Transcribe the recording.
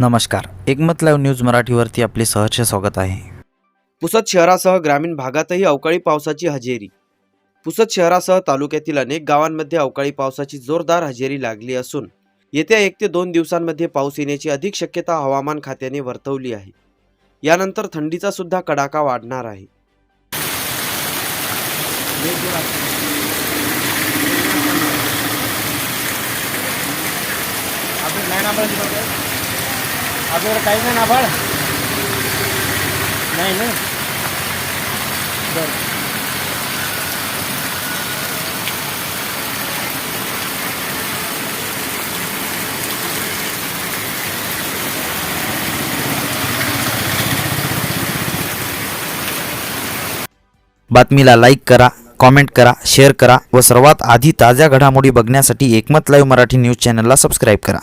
नमस्कार. एकमत live news मराठीवरती आपले सहर्ष स्वागत आहे. पुसद शहरासह ग्रामीण भागातही अवकाळी पावसाची हजेरी. पुसद शहरासह तालुक्यातील अनेक गावांमध्ये अवकाळी पावसाची जोरदार हजेरी लागली असून येत्या एक ते दोन दिवसांमध्ये पाऊस येण्याची अधिक शक्यता हवामान खात्याने वर्तवली आहे. यानंतर थंडीचा सुद्धा कडाका वाढणार आहे. आपल्याकडे काही नाही ना बळ? नाही ना? बरं. बातमीला लाईक करा कॉमेंट करा शेअर करा व सर्वात आधी ताज्या घडामोडी बघण्यासाठी एकमत लाईव्ह मराठी न्यूज चॅनलला सबस्क्राईब करा.